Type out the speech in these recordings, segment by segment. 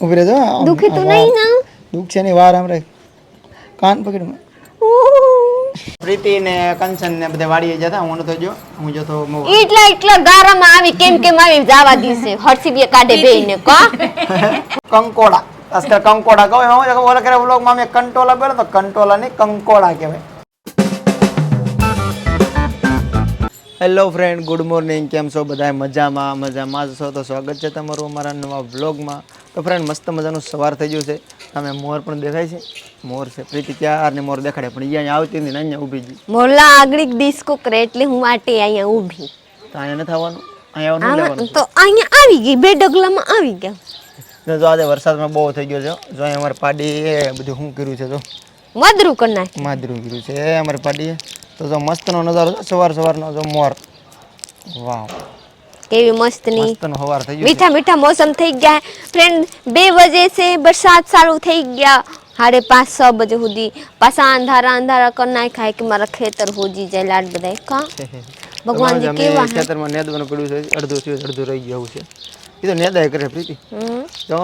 ઊભી રહેજો દુખે દુખી તો નહીં ના? દુઃખ છે ને વાર આમ રે કાન પકડ પ્રીતિ ને કંચન ને બધા વાડીએ જતા હું તો જો હું જો તો એટલા એટલા ગારામાં આવી કેમ કેમ આવી જાવા દીસે હરસીબીએ કાઢે બેયને કો? કંકોડા. આજકાલ કંકોડા કહો એમાં ઓલા કરે વ્લોગમાં મેં કંટોલા બોલે તો કંટોલા નહીં કંકોડા કહેવાય. હેલો ફ્રેન્ડ ગુડ મોર્નિંગ કેમ છો? બધા મજામાં મજામાં જ છો? તો સ્વાગત છે તમારું અમારા નવા વ્લોગમાં તો ફ્રેન્ડ મસ્ત મજાનું સવાર થઈ ગયું છે. તમે મોર પણ દેખાય છે. મોર છે. પ્રીતિ ક્યારની મોર દેખાડે પણ અહીંયા આવતી હતી ને અહીંયા ઊભી ગઈ મોરલા આગળી ડિસ્કો કરે એટલે હું આટે અહીંયા ઊભી. તો અહીંયા ન થવાનું અહીંયા આવવાનું લેવાનું તો અહીંયા આવી ગઈ બે ડગલામાં આવી ગયા. જો આજે વરસાદમાં બહુ થઈ ગયો છે જો અહીંયા અમારે પાડીએ બધું શું કર્યું છે જો. મદરું કરી નાખ્યું. માદરું કર્યું છે. અમારે પાડીએ તો જો મસ્તનો નજારો છે સવાર સવારનો જો મોર. વાહ કેવી મસ્તની. મસ્તનો હવાર થઈ ગયો મીઠા મીઠા મોસમ થઈ ગયા. ફ્રેન્ડ બે વજે છે વરસાદ ચાલુ થઈ ગયા. હાડે પાંચ છ બજે સુધી. પાછા અંધારા અંધારા કરી નાખાય. કે મારા ખેતર હોજી જાય લાડ બધા કા? ભગવાનજી કેવા ખેતરમાં નેદવાનું પડ્યું છે અડધું થયું અડધું રહી ગયું છે. એ તો નેદાય કરે પ્રીતિ. તો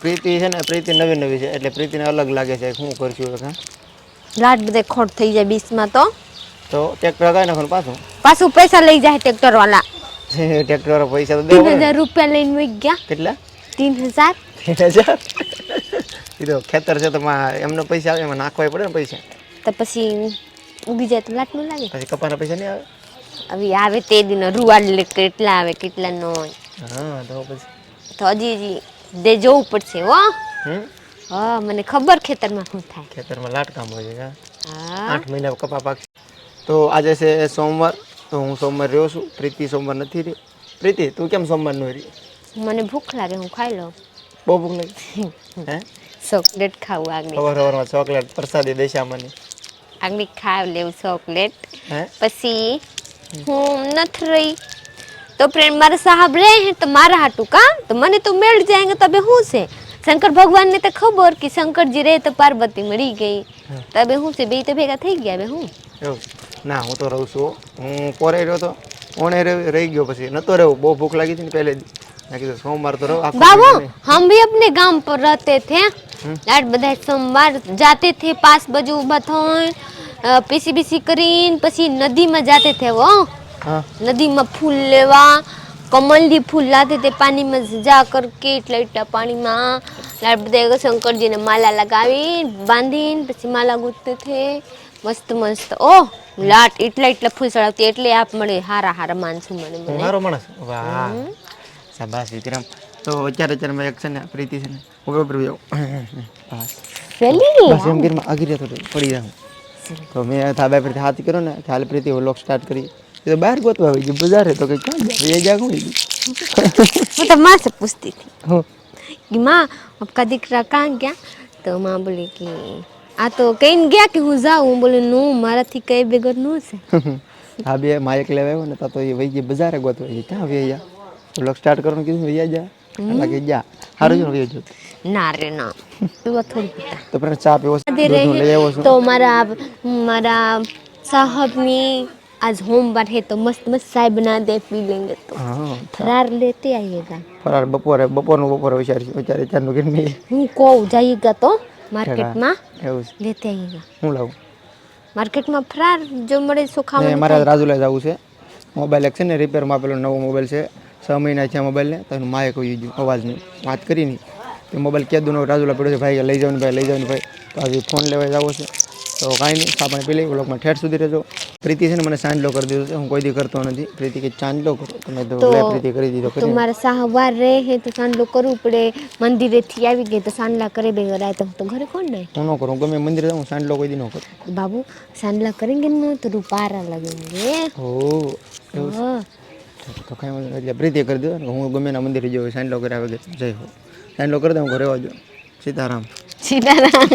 પ્રીતિ છે ને પ્રીતિ નવી નવી છે. એટલે પ્રીતિને અલગ લાગે છે શું કરશું લાડ બધા ખોટ થઈ જાય બીસમાં તો. તો ટ્રેક્ટર કાંઈ નાખો પાછું. પાછું પૈસા લઈ જાય ટ્રેક્ટર વાળા ટ્રેક્ટર પૈસા તો તીન હજાર રૂપિયા લઈને મૂકી ગયા. કેટલા? તીન હજાર. ત્રણ હજાર? કીધું ખેતર છે તો એમનો પૈસા આવે એમાં નાખવા પડે ને પૈસા. તો પછી ઉગી જાય તો લાટલું લાગે. પછી કપાના પૈસા નહીં આવે? હવે આવે તે દિન રૂવાડ કેટલા આવે કેટલા ન હોય. હા તો પછી. તો હજી હજી દે જોવું પડશે હો. હા મને ખબર ખેતરમાં શું થાય. ખેતરમાં લાટકામ હોય છે આઠ મહિના કપા પાક તો આજે છે સોમવાર તો હું સોમવાર રહ્યો છું. પ્રીતિ સોમવાર નથી રહી. પ્રીતિ તું કેમ સોમવાર નો રહી? મને ભૂખ લાગે હું ખાઈ લઉં. બહુ ભૂખ લાગી. હે? ચોકલેટ ખાવું આગળ ખબર સવારમાં ચોકલેટ પ્રસાદી દેશા મને. આગળ ખાવ લેવું ચોકલેટ. હે? પછી હું નથી રહી. તો ફ્રેન્ડ મારા સાહેબ રહે હે તો મારા હાટુ કા? તો મને તો મેળ જાયંગે તબે શું છે? શંકર ભગવાનને તો ખબર કે શંકરજી રહે તો પાર્વતી મળી ગઈ. તબે શું છે? બે તો ભેગા થઈ ગયા બે હું. ના હું તો રહું છું. હું કોરે રહ્યો તો ઓણે રહી ગયો પછી. નતો રહ્યો બહુ ભૂખ લાગી હતી ને પહેલે મેં કીધું સોમવાર તો રહો બાબુ હમ ભી અપને ગામ પર રહેતે થે. લાડ બધા સોમવાર જાતે થે પાસ બાજુ ઊભા થઈ પીસી બીસી કરીને પછી નદીમાં જાતે થે વો નદીમાં ફૂલ લેવા કમલની ફૂલ લાતે તે પાણીમાં જા કરકે એટલા એટલા પાણીમાં. લાડ બધા શંકરજીને માલા લગાવી બાંધીને પછી માલા ગૂંથતે થે. મસ્ત મસ્ત. ઓહ લાટ એટલા એટલા ફૂલ ચડાવતી એટલે આપ મને હારા હારા માનસું મને હું મને હારો માણસ વાહ શાબાશ વિક્રમ તો અત્યારે અત્યારે મેં એક છે ને પ્રીતિ છે ને ઉપર ઉપર જાઉં બસ પેલી બસ એમ ગીરમાં આગી રહ્યો થોડું પડી જાઉં તો મેં થાબા પર હાથ કર્યો ને હાલ પ્રીતિ વ્લોગ સ્ટાર્ટ કરી એ તો બહાર ગોતવા આવી ગઈ બજારે તો કે ક્યાં જાવ એ જાગું હું તો માં પૂછતી હતી હો કે માં આપકા દીકરા કાં ગયા તો માં બોલી કે આ તો કઈ ગયા કે હું જાઉં. હું બોલું નું મારાથી કઈ બેગરનું છે. હા બે માઇક લેવા આવ્યો ને તો એ વહી ગયા બજારે ગોતવા ગયા ક્યાં વહી ગયા બ્લોગ સ્ટાર્ટ કરવાનું કીધું વહી જા લાગે જા. હારું જો વહી જો ના રે ના. પીવા થોડી તો પણ ચા પીવો છે તો મારા મારા સાહબની आज होमवर्क है तो मस्त मस्त चाय बना दे पी लेंगे तो हाँ, फरार लेते आइएगा फरार बपोर है बपोर नो बपोर विचार विचार चार नो कितनी हूं को માર્કેટમાં એવું છે. લેતે આવીને હું લાવું? માર્કેટમાં ફરાર જો મળે સુખાવા મારા રાજુલા જવું છે. મોબાઈલ એક છે ને રિપેરમાં પેલો નવો મોબાઈલ છે. છ મહિના છે મોબાઈલને તો એનું માએ કહ્યું ગયું અવાજની વાત કરી નહીં. તે મોબાઈલ ક્યાં દૂનો રાજુલા પડ્યો છે? ભાઈ લઈ જવાનું ભાઈ લઈ જવાનું ભાઈ. તો આજે ફોન લેવા જવો છે. તો કાંઈ નહીં આપણે પી લઈ બ્લોગમાં ઠેઠ સુધી રહેજો. પ્રીતિ છે ને મને ચાંદલો કરી દીધો છે હું કોઈ દી કરતો નથી. પ્રીતિ કે ચાંદલો કરો તમે તો પ્રીતિ કરી દીધો તો મારા સાહવાર રહે હે તો ચાંદલો કરવું પડે. મંદિરે થી આવી ગઈ તો ચાંદલા કરે બે રાય તો તો ઘરે કોણ રહે? હું ન કરું ગમે મંદિરે હું ચાંદલો કોઈ દી ન કરું. બાબુ ચાંદલા કરેંગે ને તો રૂપારા લગેંગે. ઓ તો કાંઈ વાંધો એટલે પ્રીતિ કરી દીધો હું ગમે ના મંદિરે જવું ચાંદલો કર્યા વગર જય હો ચાંદલો કરી દઉં ઘરે આવજો. સીતારામ. સીતારામ.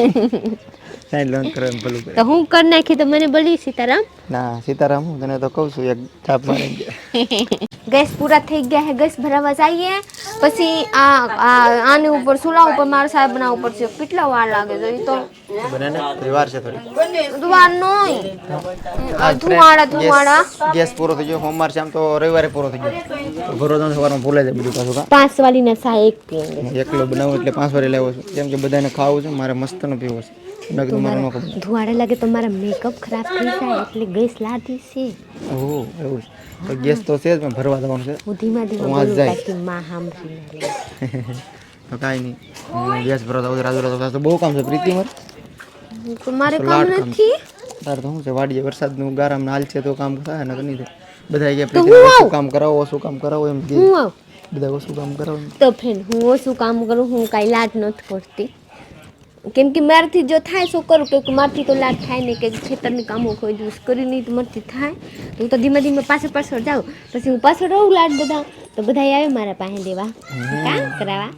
સાઈડ લોન કરવાનું ભલું તો હું કરી નાખી તો મને બોલી સીતારામ ના સીતારામ હું તને તો કહું છું એક ચાપ મારી ગેસ પૂરા થઈ ગયા હે ગેસ ભરાવા જઈએ પછી આ આ આની ઉપર સુલા ઉપર મારે સાહેબ બનાવવા ઉપર છે કેટલા વાર લાગે તો એ તો બને પરિવાર છે થોડી વાર નહીં ધુમાડા ધુમાડા ગેસ પૂરો થઈ ગયો હોમવર્ક છે આમ તો રવિવારે પૂરો થઈ ગયો ભરો તો સવારમાં ભૂલે જાય બધું પાછું પાંચ વાળીના સા એક પીએંગે એકલો બનાવું એટલે પાંચ વાળી લેવો છું કેમ કે બધાને ખાવું છે મારે મસ્તનો પીવો છે મેં કીધું મારે ન ખબર ધુવાડા લાગે તો મારા મેકઅપ ખરાબ થઈ જાય એટલે ગેસ લાદી છે ઓહ એવું છે તો ગેસ તો છે જ પણ ભરવા જવાનું છે હું ધીમા ધીમા હું આજ બોલું જાય. તાકી માં સાંભળી ના લે તો કાંઈ નહીં હું ગેસ ભરવા જાઉં છું રાજુ રાજુ તો બહુ કામ છે પ્રીતિ મારે તો મારે તો કામ લાડ કામ. નથી તારે તો શું છે વાડીએ વરસાદનું ગારામ હાલ છે તો કામ થાય ને નહીં થાય બધા કે તો પ્રીતિ હું ઓછું કામ કરાવો ઓછું કામ કરાવો એમ કે હું આવ બધા ઓછું કામ કરાવો એમ. તો ફ્રેન્ડ હું ઓછું કામ કરું હું કાંઈ લાડ નથી કરતી કેમ કે મારાથી જો થાય શું કરું? કે મારથી તો લાડ થાય નહીં કે ખેતરની કામો કોઈ દિવસ કરી નહીં તો મારથી થાય. તો હું તો ધીમે ધીમે પાછળ પાછળ જાઉં. પછી હું પાછળ રહું લાડ બધા તો બધા આવે મારા પાસે દેવા. કામ કરાવવા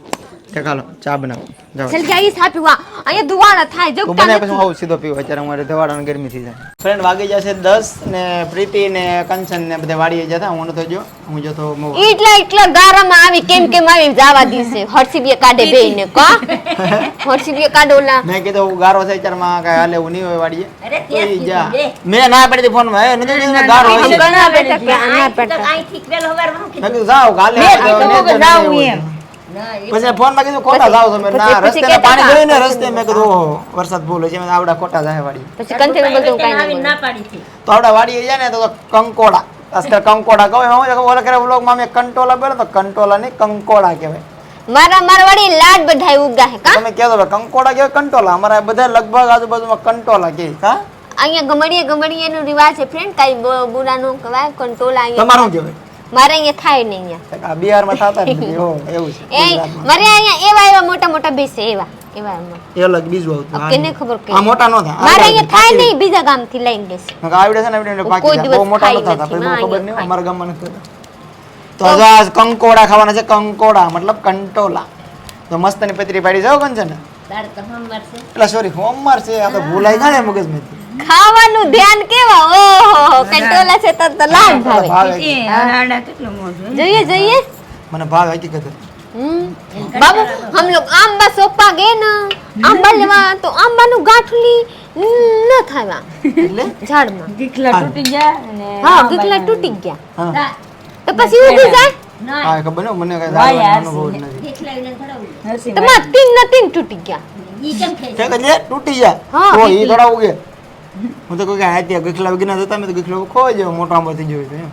ચાલો ચા બનાવો. જાઓ. ચાલ કે અહીં સાપી વા? અહીંયા દુવાળા થાય જો તું પછી હું સીધો પીવો. અત્યારે અમારે ધવાડાને ગરમી થઈ જાય. ફ્રેન્ડ વાગી જશે 10 ને પ્રીતિ ને કંચન ને બધે વાડીએ જતા. હું નતો જો હું જતો મો- એટલા એટલા ગારામાં આવી કેમ કેમ આવી જવા દીશે. હરસીબીએ કાઢે બેયને કા? હરસીબીએ કાઢો ઓલા. મેં કીધું હું ગારો થાયમાં કાંઈ હાલે નહીં હોય વાડીએ અરે ઈ જા. મે ના પડી ફોનમાં એ નથી કીધું ગારો હોય. ઘણા બેઠા કે આના બેઠા મેં કીધું જાઓ કાલે આપણે નેચર નહીં એવું છે. પછી ફોનમાં કીધું ખોટા જાવ તમે. ના રસ્તે પાણી. જોઈને રસ્તે મેં કીધું ઓહો વરસાદ ભૂલ છે આવડા ખોટા જાય વાડી પછી કંથે બધું કાઈ ના બોલે. તો આવડા વાડી જાય ને તો કંકોડા. અત્યારે કંકોડા કહો હું ઓલા કરે વ્લોગમાં મેં કંટોલા બોલે તો કંટોલા નહીં કંકોડા કહેવાય. મારા મારવાડી લાડ બધાય ઉગા હે કા? તમે કહેતો કંકોડા કહેવાય કંટોલા? અમારા બધા લગભગ આજુબાજુમાં કંટોલા કહે હા અહીંયા ગમડીએ ગમડીએ નું રિવાજ છે ફ્રેન્ડ કાઈ બુરા નો કહેવાય કંટોલા અહીંયા તમારું કહેવાય? મારે અહીંયા થાય નહીં અહીંયા. આ બિહારમાં થતા જ નથી હો એવું છે એ મારે અહીંયા એવા એવા મોટા મોટા બેસે એવા એવા એવા. એ અલગ બીજું આવતું કેને ખબર કે આ મોટા નો થાય મારે અહીંયા થાય નહીં બીજા ગામથી લઈને બેસે. આવડે છે ને આવડે પાકી બહુ મોટા નતા થતા નથી. પછી બહુ ના, ખબર નહીં અમારા ગામમાં નથી થતા. તો આજે કંકોડા ખાવાના છે કંકોડા મતલબ કંટોલા. તો મસ્તની પતરી પાડી જાવ કંચન એટલે સોરી છે આ તો ભૂલાઈ ગયા ને મગજમાંથી. ખાવાનું ધ્યાન કેવા? ઓહો કંટ્રોલ છે તો તો લાડ ભાવે. જોઈએ જોઈએ. મને ભાવ હકીકત. બાબુ હમ લોગ આંબા સોપા ગયે ને. આંબા લેવા તો આંબાનું ગાંઠલી ન થાય એટલે? ઝાડમાં. ગીકલા તૂટી ગયા અને હા ગીકલા તૂટી ગયા. તો પછી ઉગી જાય? ના. ખબર ને મને કઈ અનુભવ નથી. તમાર તીન ન તીન તૂટી ગયા. ઈ કેમ થઈ તૂટી ગયા. હા ઓ ઈ થોડા ઉગે હું તો કોઈ કે હાથે ગખલા વગીના જતા મેં તો ગખલો ખોવાઈ જાય મોટા આંબો થઈ ગયો એમ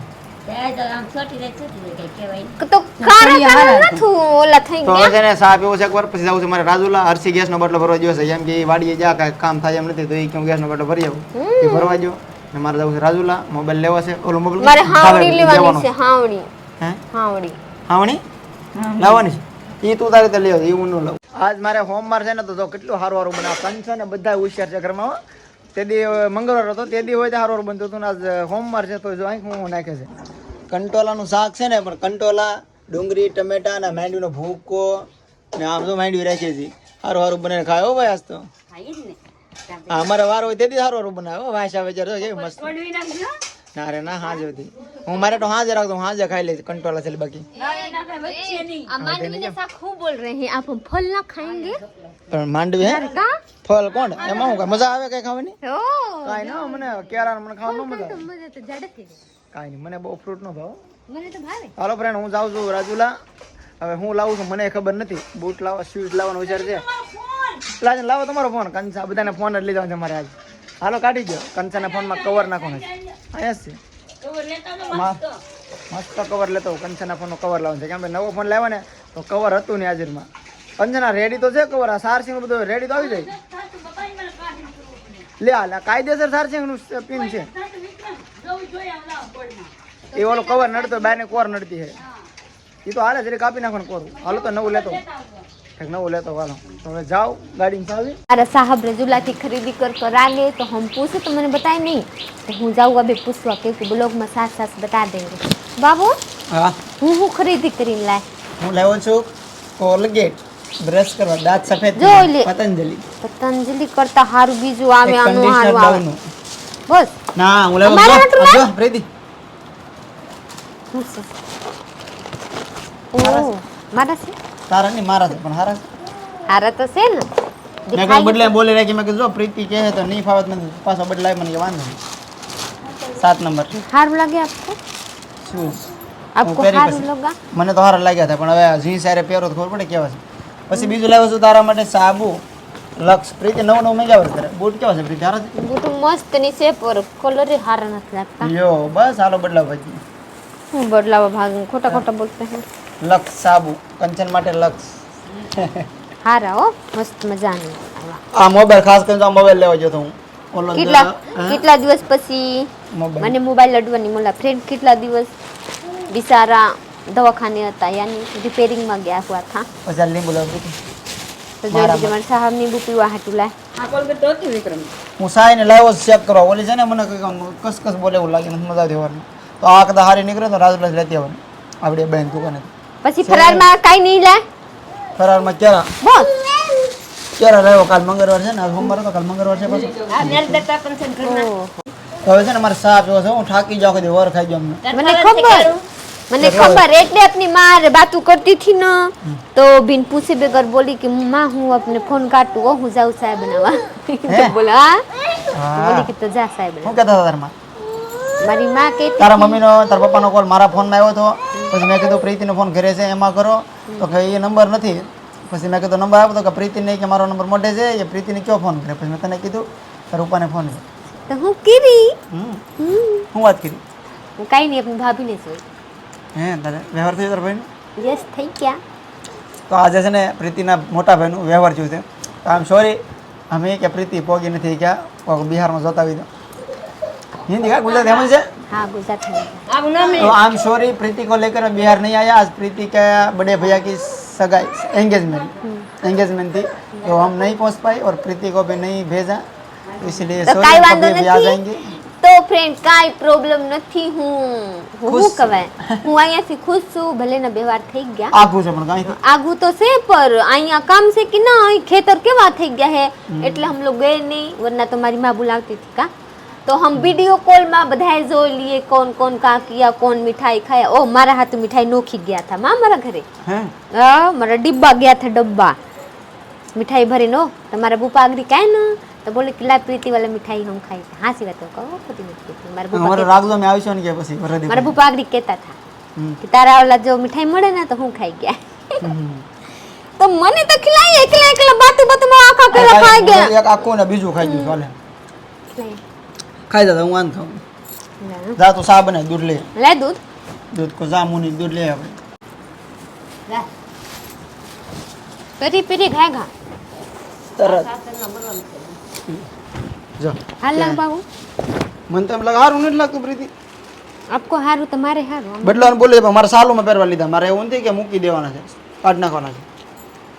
તો ખારા ખારા નથું ઓલા થઈ તો હવે ગયા. છે ને સા પીવો છે એકવાર પછી જવું છે મારે રાજુલા હરસી ગેસનો બાટલો ભરવા ગયો છે એમ કે વાડીએ જા કાંઈ કામ થાય એમ નથી તો એ કે હું ગેસનો બાટલો ભરી આવું. એ ભરવા ગયો ને મારે જવું છે રાજુલા મોબાઈલ લેવા છે ઓલો મોબાઈલ મારે હાવડી લેવાની છે હાવડી. હે? હાવડી. હાવણી? લાવવાની છે. એ તું તારી રીતે લેવો એ હું ન લઉં આજ મારે હોમવાર છે ને તો કેટલું સારું સારું બને કંચ ને બધા હોશિયાર છે ઘરમાં હો. તે દી મંગળવાર હતો તે દી હોય તો હારો બનતું હતું આજ હોમવાર છે તો જો અહીં હું નાખે છે. કંટોલાનું શાક છે ને પણ કંટોલા ડુંગળી ટમેટા અને માંડવીનો ભૂકો ને આમ તો માંડવી રાખીએ છીએ. સારું સારું બને ખાય હો ભાઈ આજ તો. હા અમારે વાર હોય તેથી સારું સારું બનાવે હો વાંસ આવે જ્યારે કેવી મસ્ત. ના રે ના હાજર હતી. હું મારે તો હાજર રાખતો હું હાજર ખાઈ લઈશ કંટોલા છે બાકી. ખૂબ બોલ રહે આપ ફલ ના ખાએંગે પણ માંડવી હે? ફળ કોણ? એમાં હું કાંઈ મજા આવે કઈ ખાવાની? કાંઈ ના મને કેળા મને ખાવાનું મજા આવે. મજા તો જડતી કાંઈ નહીં મને બહુ ફ્રૂટ નો ભાવ. મને તો ભાવે. હાલો ફ્રેન્ડ હું જાઉં છું રાજુલા. હવે હું લાવું છું મને ખબર નથી. બૂટ લાવવા સ્વીટ લાવવાનો વિચાર છે. લાજન લાવો તમારો ફોન કંચા બધાને ફોન જ લીધો છે મારે આજ. હાલો કાઢી દો કંચાના ફોનમાં કવર નાખવાનું છે. અહીંયા છે મસ્ત. કવર લેતો કંચાના ફોનનો કવર લાવવાનું છે. કેમ કે નવો ફોન લાવ્યો ને તો કવર હતું ને હાજરમાં. કંચના રેડી તો છે કવર આ સારસિંગ બધું રેડી તો આવી જાય લે હાલ આ કાયદેસર સારસિંગનું પિન છે એ ઓલો કવર નડતો બાયને કોર નડતી છે એ તો હાલે જરી કાપી નાખવાનું કોરું હાલો તો નવું લેતો ઠીક નવું લેતો હાલો તો હવે જાઓ ગાડીમાં ચાવી अरे साहब रजुला की खरीदी कर कर आ गए तो हम पूछे तो मैंने बताया नहीं तो हूँ जाऊँ अभी पूछवा क्योंकि ब्लॉग में साथ साथ बता देंगे बाबू હા હું હું ખરીદી કરીને લાય હું લાવ્યો છું કોલગેટ બ્રશ કરવા. દાંત સફેદ જો લે. પતંજલિ. પતંજલિ કરતા હારું બીજું આવે આનું હારું આવે. બસ. ના અમારા જો. જો, પ્રીતિ મારા છે. તારા નહીં મારા છે પણ હારા છે. હારા તો છે ને. મેં કીધું બદલે બોલી રાખી મેં કીધું જો પ્રીતિ કહે તો નહીં ફાવત મને પાછો બદલાય મને વાંધો નહીં. સાત નંબર. હારું લાગે આપકો? શું? આપકો હારું. લગા? મને તો હારા લાગ્યા હતા પણ હવે જીન્સ સારે પહેરો તો ખબર પડે કેવા છે. પછી બીજું લાવ્યો છું તારા માટે સાબુ લક્ષ. પ્રીતિ નવ નવ મેગા કરે બૂટ કેવા છે પ્રીતિ હારા છે? બુટુ મસ્તની છે પર કલર હારા નથી લાગતા. યો બસ હાલો બદલાવ પછી. હું બદલાવ ભાગ ખોટા ખોટા બોલતા હે. લક્ષ સાબુ. કંચન માટે લક્ષ. હારા હો મસ્ત મજાની. આ મોબાઈલ ખાસ કરીને આ મોબાઈલ લેવા જતો હું. કેટલા કેટલા દિવસ પછી? મને મોબાઈલ અડવાની મોલા ફ્રેન્ડ કેટલા દિવસ? બિચારા દવાખાને यानी रिपेयरिंग में ગયા हुआ था और जल्दी बुलाओ તો. જોઈ લીધું મારા સાહેબની બુટી વાહ તુલા હું સાઈને લાવ્યો ચેક કરવા. ઓલી છે ને મને કંઈક આમ કસ બોલે એવું લાગે મજા હોવાની. તો આ કદાચ હારી નીકળે તો રાજુલા લેતી આવવાની. આપણે બેન દુકાને પછી ફરારમાં કાઈ નહીં લે ફરારમાં કેરા બોલ. કેરા લાવ્યો કાલ મંગળવાર છે ને? આજ સોમવાર હતો કાલ મંગળવાર છે પાછું. હવે છે ને મારે સાપ જો છે હું થાકી જાઉં કદી વર ખાઈ જાઉં મને ખબર. મને ખબર એટલે अपनी माँ बातों करती थी ना तो बिन पूछे बगैर बोली कि माँ हूँ अपने फोन काटू वो हूँ जाऊँ चाय बनावा तो बोला हाँ तो बोली कि तो जा चाय बना શું કહેતા હતા તારમાં મારી માં કહેતી તારા મમ્મીનો તારા પપ્પાનો કોલ મારા ફોનમાં આવ્યો હતો પછી મેં કીધું પ્રીતિનો ફોન ઘરે છે એમાં કરો તો કે એ નંબર નથી પછી મેં કીધું નંબર આપો તો કે પ્રીતિ નહીં કે મારો નંબર મોઢે છે એ પ્રીતિને કયો ફોન કરે પછી મેં તને કીધું તારા પપ્પાને ફોન કરે તો હું કીધી હમ હમ. શું વાત કરી હું કાંઈ નહીં આપણી ભાભીને જોઈ હે તારે વ્યવહાર થયો તારા ભાઈનો યસ થઈ ગયા તો આજે છે ને પ્રીતિના મોટા ભાઈનું વ્યવહાર થયું છે તો આમ સોરી અમે કે પ્રીતિ પોગી નથી ગયા કોક બિહારમાં જોતા આવી દો હિન્દી કા ગુજરાતી એમ જ છે हाँ गुजरात में तो आई एम सॉरी प्रीति को लेकर मैं बिहार नहीं आया आज प्रीति का बड़े भैया की सगाई एंगेजमेंट एंगेजमेंट थी तो हम नहीं पहुंच पाए और प्रीति को भी नहीं भेजा तो इसलिए તો sorry, કાંઈ વાંધો कभी भी आ નથી जाएंगे તો ફ્રેન્ડ કાંઈ પ્રોબ્લેમ નથી હું હું ખુશ. શું કહેવાય હું અહીંયાથી ખુશ છું ભલે ના વ્યવહાર થઈ ગયા આઘું છે પણ કાંઈ આગુ તો છે પર અહીંયા કામ છે કે ના અહીં ખેતર કેવા થઈ ગયા હે એટલે हम लोग गए नहीं वरना तो हमारी माँ बुलाती थी का तो हम वीडियो कॉल में बधाई જોઈ लिए कौन कौन का किया कौन मिठाई खाया ओ મારા હાથ मिठाई नोखी ગયા था माँ મારા ઘરે हैं હા મારા ડિબ્બા ગયા था डब्बा मिठाई भरी नो તમારા બુપા આગરી કાંઈ ના તો બોલે કેટલા પ્રીતિ વાળા મીઠાઈ હું ખાઈ છે. હાસી વાત કહો ખોટી નથી કહેતી મારા બુપા મારા રાગલો ને કે પછી વરદી મારા આગળ કહેતા હતા કે તારા વાળા જો મીઠાઈ મળે ને તો હું ખાઈ ગયા. તો મને તો ખિલાઈ એકલા એકલા બાતુ બાતુ માં આખા પેલા ખાઈ ગયા. એક આખો ને બીજું ખાઈ ગયું ચાલે ખાઈ દાદા હું આન ખાઉં. જા તો સા ને દૂધ લે. લે દૂધ. દૂધ કો જામુની દૂધ લે આપણે પેરી પેરી ઘા ઘા. તરત. જો. હાલ લાગ બાબુ મને તો એમ લાગે નથી લાગતું પ્રીતિ. આપકો હારું તમારે હારું બદલાવાનું બોલે પણ મારે સાલોમાં પહેરવા લીધા. મારે એવું કે મૂકી દેવાના છે કાઢ નાખવાના છે.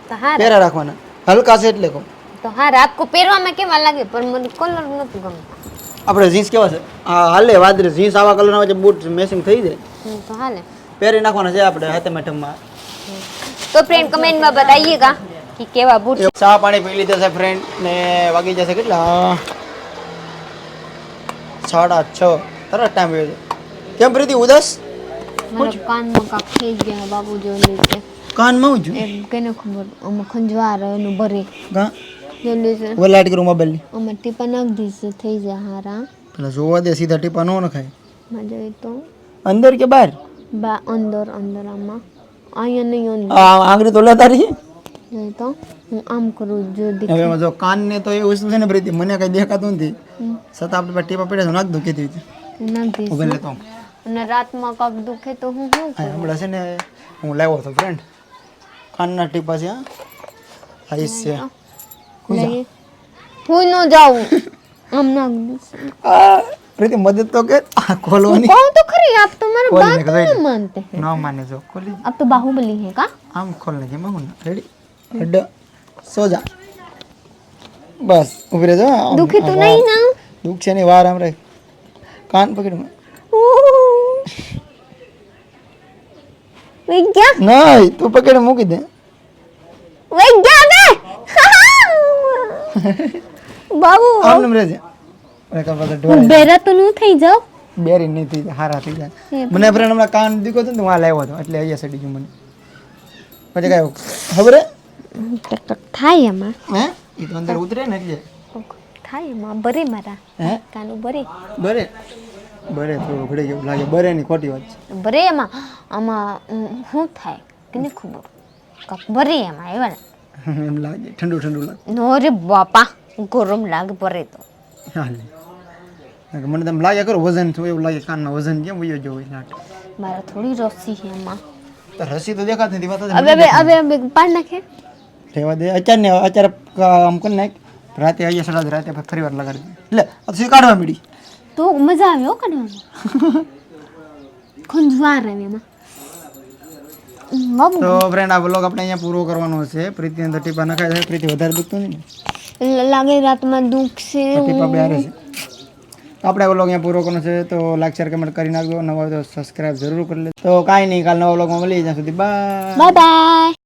તો હા પહેરા રાખવાના. હલકા છે એટલે કહું. તો હા રાત પહેરવામાં કેવા લાગે? પણ મને કલર નથી આપણે જીન્સ કેવા છે? હા હાલે વાદરે જીન્સ આવા કલરના વચ્ચે બૂટ મેસિંગ થઈ જાય. તો પહેરી નાખવાના છે આપણે હાથે તો ફ્રેન્ડ કમેન્ટમાં બતાઈએગા कि કેવા બૂટ ચા પાણી પી લીધા છે ફ્રેન્ડ ને વાગી જશે કેટલા? સાડા છ. તરત ટાઈમ થયો છે કેમ પ્રીતિ ઉદાસ? કાનમાં કાપ થઈ ગયા બાબુ જો લીધે કાનમાં હું એમ કેને ખબર? આમાં ખંજવાર એનું ભરી. ગા? જલ્દી છે વલાટ લાઈટ મોબાઈલની. આમાં ટીપા નાખ દીશે થઈ જાય હારા. પેલા જોવા દે સીધા ટીપા નો નખાય. મજા તો. અંદર કે બહાર? બા અંદર અંદર આમાં. અહીંયા નહીં અંદર. આ આંગળી તો લેતા રહી તો હું આમ કરું જો હવે જો કાન ને તો એ શું છે ને પ્રીતિ મને કઈ દેખાતું નથી. છતાં આપણે પાસે ટીપા પડ્યા નાખ દુખી થઈ નથી ઉભે અને રાતમાં કપ દુખે તો હું શું કરું? હમણાં છે ને હું લાવ્યો છું ફ્રેન્ડ કાનના ટીપા છે હા. ઈસ છે. હું ન જાઉં. આમ નાખ પ્રીતિ મદદ તો કે આ ખોલવાની. કહું તો ખરી આપ તો મારા બાત ન માનતે ન માને જો ખોલી આપ તો બાહુબલી હે કા? આમ ખોલને જેમાં હું રેડી. ડ સોજા. બસ ઊભી રહેજો દુખે તો નહીં ના? દુખ છે ને વાર આમ રે કાન પકડું નહીં તું પકડ મૂકી દે. બાબુ આમ નમ રહેજે. બેરા તો નું થઈ જાવ બેરી નહીં થઈ જાય હારા થઈ જાય. મને ફ્રેન્ડ હમણાં કાન દીકો તો હું આ લાવ્યો હતો એટલે અહીંયા સડી ગયું મને. પછી કાંઈ ખબર ટક ટક થાય એમાં હે એ તો અંદર ઉતરે ને એટલે થાય એમાં બરે મારા હે કાનું બરે બરે બરે થોડું ઘડી જેવું લાગે બરે ની ખોટી વાત બરે એમાં આમાં શું થાય કેને ખબર કાક બરે એમાં એવા ને એમ લાગે ઠંડુ ઠંડુ લાગે નો રે બાપા ગરમ લાગે બરે તો હાલે કે મને તમે લાગે કરો વજન થયું એવું લાગે કાનમાં વજન કેમ વયો જો આટલું. મારા થોડી રસી છે એમાં તો રસી તો દેખાતી નથી વાત હવે હવે હવે પાડ નાખે રહેવા દે. અત્યારે ને અત્યારે આમ કરી નાખ. રાતે અહીંયા સડા રાતે ફરી વાર લગાડી એટલે પછી કાઢવા મળી તો મજા આવે હો કાઢવામાં ખુંજવાર રહે એમાં. તો ફ્રેન્ડ આ બ્લોગ આપણે અહીંયા પૂરો કરવાનો છે. પ્રીતિ અંદર ટીપા નખાય છે. પ્રીતિ વધારે દુખતું નહીં. ને લાગે રાતમાં દુખશે ટીપા બે છે. આપણે બ્લોગ અહીંયા પૂરો કરવાનો છે. તો લાઈક શેર કમેન્ટ કરી નાખજો. નવા તો સબસ્ક્રાઇબ જરૂર કરી લેજો. તો કાંઈ નહીં કાલ નવા બ્લોગમાં મળીએ. જ્યાં સુધી બાય બાય